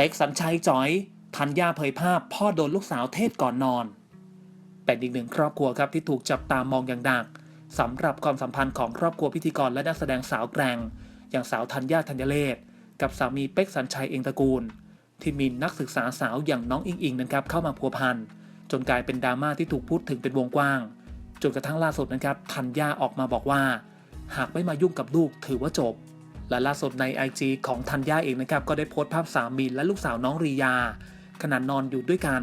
เป็กสัญชัยจอยธัญญาเผยภาพ พ่อโดนลูกสาวเทศก่อนนอน เป็นอีกหนึ่งครอบครัวครับที่ถูกจับตามองอย่างหนักสำหรับความสัมพันธ์ของครอบครัวพิธีกรและนักแสดงสาวแกร่ง อย่างสาวธัญญาธัญเลศกับสามีเป็กสัญชัยเองตระกูล ที่มีนักศึกษาสาวอย่างน้องอิงอิงนะครับเข้ามาพัวพันจนกลายเป็นดราม่าที่ถูกพูดถึงเป็นวงกว้างจนกระทั่งล่าสุดนะครับธัญญาออกมาบอกว่า หากไม่มายุ่งกับลูกถือว่าจบ และล่าสุดใน IG ของธัญญาเองนะครับก็ได้โพสต์ภาพสามีและลูกสาวน้องรียา ขณะนอนอยู่ด้วยกัน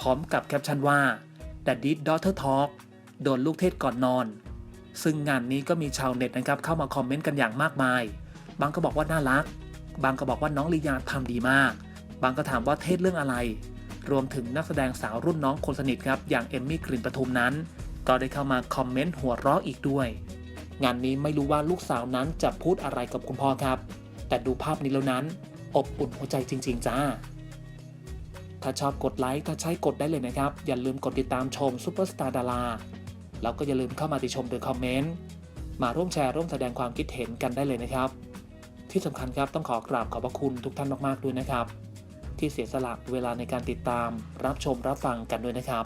พร้อมกับแคปชั่นว่า Daddy Daughter Talk โดนลูกเทศก่อนนอน ซึ่งงานนี้ก็มีชาวเน็ตนะครับเข้ามาคอมเมนต์กันอย่างมากมาย บางก็บอกว่าน่ารัก บางก็บอกว่าน้องลียาทำดีมาก บางก็ถามว่าเทศเรื่องอะไร รวมถึงนักแสดงสาวรุ่นน้องคนสนิทครับอย่างเอมมี่กลิ่นปทุมนั้น ก็ได้เข้ามาคอมเมนต์หัวเราะอีกด้วย งานนี้ไม่รู้ว่าลูกสาวนั้นจะพูดอะไรกับคุณพ่อครับ แต่ดูภาพนี้แล้วนั้น อบอุ่นหัวใจจริง ๆ จ้า ถ้าชอบกดไลค์ถ้าใช้กดได้เลยนะครับ อย่าลืมกดติดตามชมซูเปอร์สตาร์ดาราแล้วก็อย่าลืมเข้ามาติชมโดยคอมเมนต์มาร่วมแชร์ร่วมแสดงความคิดเห็นกันได้เลยนะครับ ที่สำคัญครับต้องขอกราบขอบพระคุณทุกท่านมากๆด้วยนะครับ ที่เสียสละเวลาในการติดตาม รับชมรับฟังกันด้วยนะครับ